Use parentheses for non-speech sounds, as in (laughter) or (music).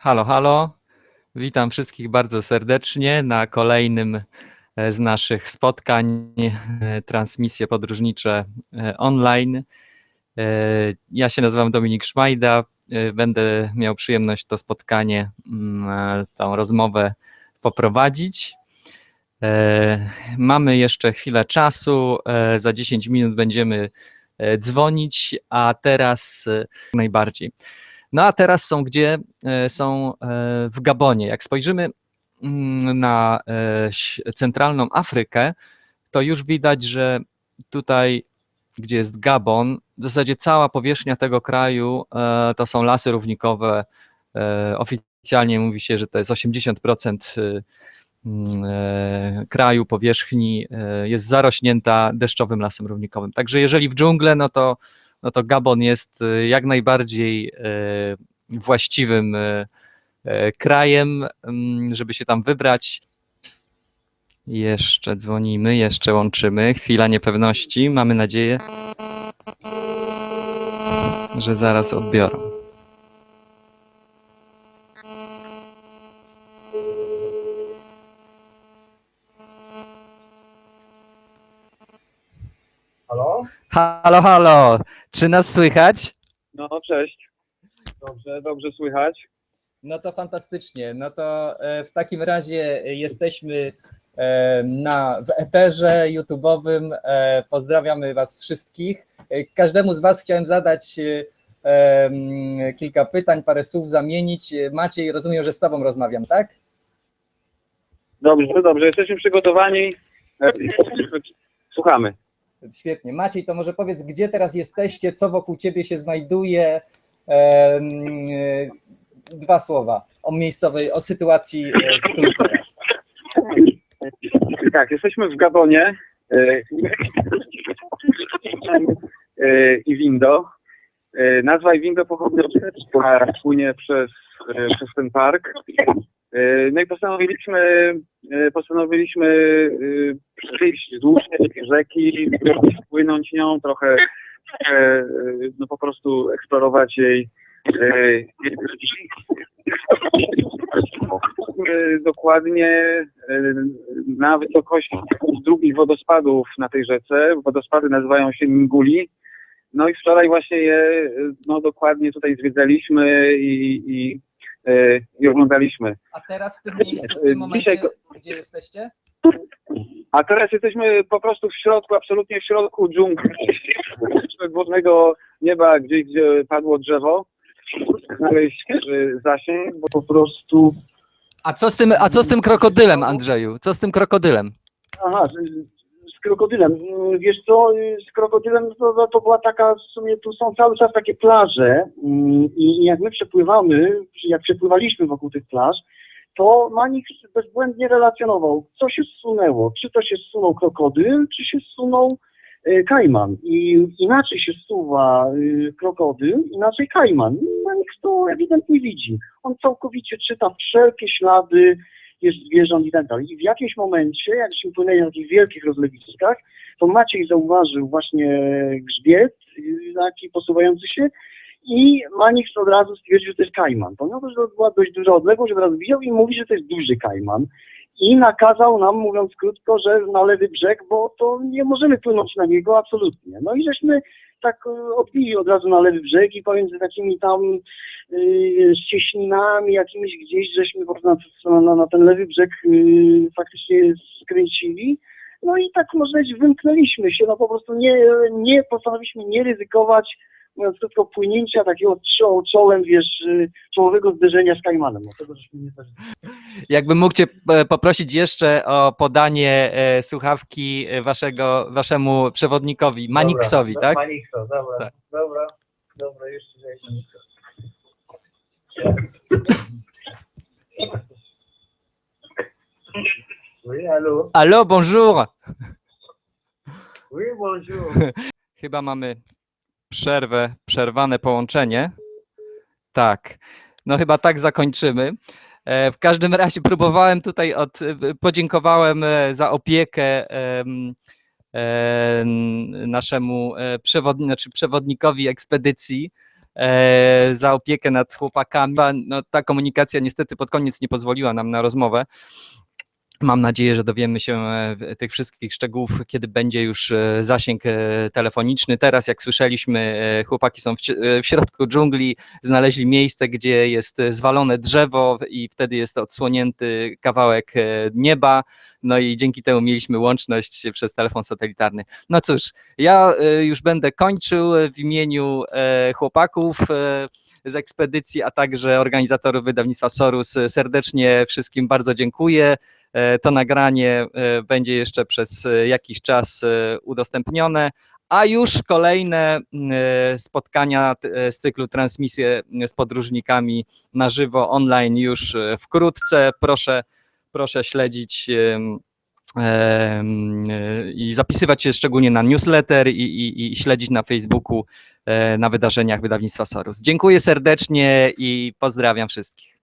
Halo, halo. Witam wszystkich bardzo serdecznie na kolejnym e, z naszych spotkań, e, transmisje podróżnicze e, online. Ja się nazywam Dominik Szmajda. Będę miał przyjemność to spotkanie, mm, tą rozmowę poprowadzić. Mamy jeszcze chwilę czasu. Za 10 minut będziemy dzwonić, a teraz najbardziej. No a teraz są gdzie? E, Są e, w Gabonie. Jak spojrzymy mm, na e, centralną Afrykę, to już widać, że tutaj, gdzie jest Gabon, w zasadzie cała powierzchnia tego kraju to są lasy równikowe. Oficjalnie mówi się, że to jest 80% e, mm, kraju, powierzchni jest zarośnięta deszczowym lasem równikowym. Także jeżeli w dżunglę, no to no to Gabon jest e, jak najbardziej e, właściwym e, krajem, mm, żeby się tam wybrać. Jeszcze dzwonimy, jeszcze łączymy. Chwila niepewności. Mamy nadzieję, że zaraz odbiorą. Halo? Halo, halo! Czy nas słychać? No, cześć. Dobrze, dobrze słychać. No to fantastycznie. No to e, w takim razie jesteśmy e, na, w eterze YouTube'owym. E, Pozdrawiamy Was wszystkich. Każdemu z Was chciałem zadać kilka pytań, parę słów zamienić. Maciej, rozumiem, że z Tobą rozmawiam, tak? Dobrze, dobrze, jesteśmy przygotowani. Słuchamy. Świetnie. Maciej, to może powiedz, gdzie teraz jesteście, co wokół Ciebie się znajduje? E, Dwa słowa o miejscowej, o sytuacji e, tu teraz. Tak, jesteśmy w Gabonie e, i Windo. Nazwa Iwindo pochodzi od która płynie przez, przez ten park. E, No i postanowiliśmy, e, postanowiliśmy e, przejść wzdłuż tej rzeki, płynąć nią, trochę no po prostu eksplorować jej dokładnie na wysokości drugich wodospadów na tej rzece. Wodospady nazywają się Minguli. No i wczoraj właśnie je no, dokładnie tutaj zwiedzaliśmy i, i, i oglądaliśmy. A teraz w tym miejscu, w tym momencie, Dzisiaj gdzie jesteście? A teraz jesteśmy po prostu w środku, absolutnie w środku dżungli, (laughs) górnego nieba, gdzieś gdzie padło drzewo. Znaleźć e, zasięg, bo po prostu A co z tym, a co z tym krokodylem, Andrzeju? Co z tym krokodylem? Aha, z, krokodylem. Mm, Wiesz co, y, z krokodylem to, to, była taka, w sumie tu są cały czas takie plaże mm, i jak my przepływamy, jak przepływaliśmy wokół tych plaż, to Manix bezbłędnie relacjonował, co się zsunęło. Czy to się zsunął krokodyl, czy się zsunął y, kajman. I inaczej się zsuwa y, krokodyl, inaczej kajman. Manix to ewidentnie widzi. On całkowicie czyta wszelkie ślady, zwierząt i tak dalej. I w jakimś momencie, jak się płynęli na takich wielkich rozlewiskach, to Maciej zauważył właśnie grzbiet y, taki posuwający się i Manix od razu stwierdził, że to jest kajman. Pomimo, że to była dość duża odległość, od razu widział i mówi, że to jest duży kajman. I nakazał nam, mówiąc krótko, że na lewy brzeg, bo to nie możemy płynąć na niego absolutnie. No i żeśmy tak y, odbili od razu na lewy brzeg i pomiędzy takimi tam y, ścieśninami jakimiś gdzieś, żeśmy po prostu na, na, na ten lewy brzeg y, faktycznie skręcili. No i tak można powiedzieć, wymknęliśmy się, no po prostu nie, nie postanowiliśmy nie ryzykować, mówiąc krótko, płynięcia takiego czo, czołem, wiesz, czołowego zderzenia z Kajmanem. No tego żeśmy nie zażyli. Jakbym mógł Cię e, poprosić jeszcze o podanie e, słuchawki waszego, waszemu przewodnikowi, Maniksowi, dobra, tak? Manikso, dobra, Tak. dobra, dobra, jeszcze jeszcze. Oui, allô? Allo, bonjour! Oui, bonjour. (laughs) Chyba mamy przerwę, przerwane połączenie. Tak, no chyba tak zakończymy. E, W każdym razie próbowałem tutaj od, podziękowałem e, za opiekę em, e, naszemu e, przewodni, znaczy przewodnikowi ekspedycji. e, za opiekę nad chłopakami. No, ta komunikacja niestety pod koniec nie pozwoliła nam na rozmowę. Mam nadzieję, że dowiemy się e, tych wszystkich szczegółów, kiedy będzie już e, zasięg e, telefoniczny. Teraz, jak słyszeliśmy, chłopaki są w, środku dżungli, znaleźli miejsce, gdzie jest zwalone drzewo i wtedy jest odsłonięty kawałek nieba. No i dzięki temu mieliśmy łączność przez telefon satelitarny. No cóż, ja już będę kończył w imieniu chłopaków z ekspedycji, a także organizatorów wydawnictwa Sorus. Serdecznie wszystkim bardzo dziękuję. E, To nagranie e, będzie jeszcze przez e, jakiś czas udostępnione, a już kolejne spotkania z cyklu transmisje z podróżnikami na żywo online już wkrótce. Proszę, proszę śledzić i zapisywać się szczególnie na newsletter i, i, i śledzić na Facebooku na wydarzeniach wydawnictwa Sorus. Dziękuję serdecznie i pozdrawiam wszystkich.